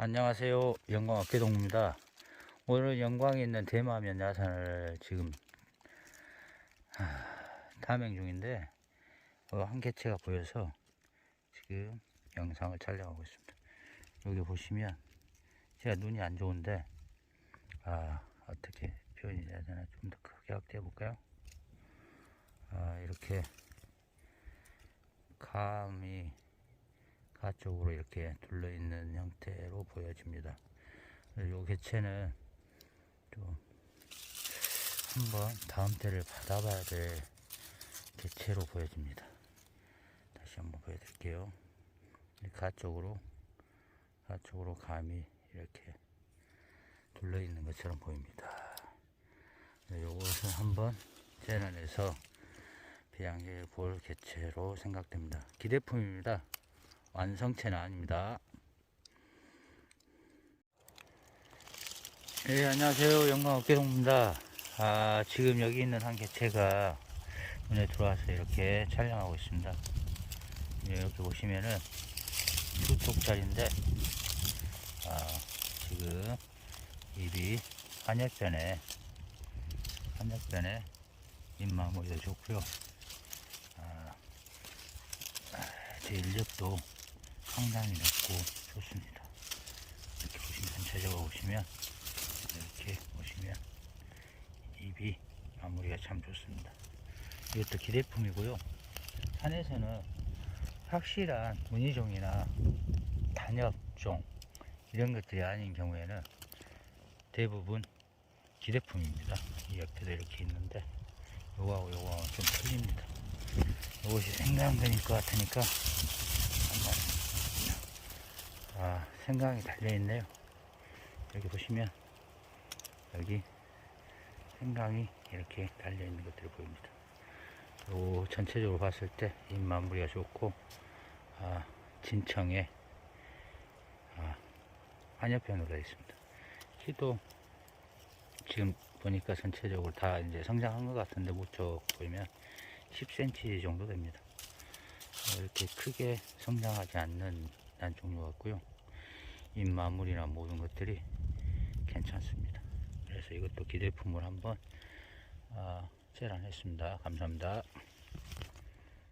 안녕하세요. 영광 어깨동입니다. 오늘 영광에 있는 대마면 야산을 지금 하, 탐행 중인데 어, 한 개체가 보여서 지금 영상을 촬영하고 있습니다. 여기 보시면 제가 눈이 안 좋은데 아 어떻게 표현해야 되나 좀 더 크게 확대해 볼까요? 아 이렇게 감이 가쪽으로 이렇게 둘러 있는 형태로 보여집니다. 이 개체는 좀 한번 다음 때를 받아봐야 될 개체로 보여집니다. 다시 한번 보여드릴게요. 이 가쪽으로 가쪽으로 감이 이렇게 둘러 있는 것처럼 보입니다. 이것은 한번 재난해서 배양해 볼 개체로 생각됩니다. 기대품입니다. 완성체는 아닙니다. 네, 안녕하세요. 영광 어깨동입니다. 아, 지금 여기 있는 한 개체가 눈에 들어와서 이렇게 촬영하고 있습니다. 네, 이렇게 보시면은 수쪽짜리인데, 아, 지금 입이 한약변에, 한약변에 입마무리도 좋고요. 아, 제 인력도 상당히 높고 좋습니다. 이렇게 보시면 전체적으로 보시면 이렇게 보시면 입이 마무리가 참 좋습니다. 이것도 기대품이고요. 산에서는 확실한 무늬종이나 단엽종 이런 것들이 아닌 경우에는 대부분 기대품입니다. 이 옆에도 이렇게 있는데 요거하고 요거하고 좀 틀립니다. 이것이 생강근일 것 같으니까 아 생강이 달려 있네요. 여기 보시면 여기 생강이 이렇게 달려 있는 것들이 보입니다. 요 전체적으로 봤을 때잎 마무리가 좋고 아 진청에 아 한엽변으로 되어 있습니다. 키도 지금 보니까 전체적으로 다 이제 성장한 것 같은데 무척 보이면 10cm 정도 됩니다. 어, 이렇게 크게 성장하지 않는 난 종류 같고요. 잎 마무리나 모든 것들이 괜찮습니다. 그래서 이것도 기대품을 한번 아, 제안했습니다. 감사합니다.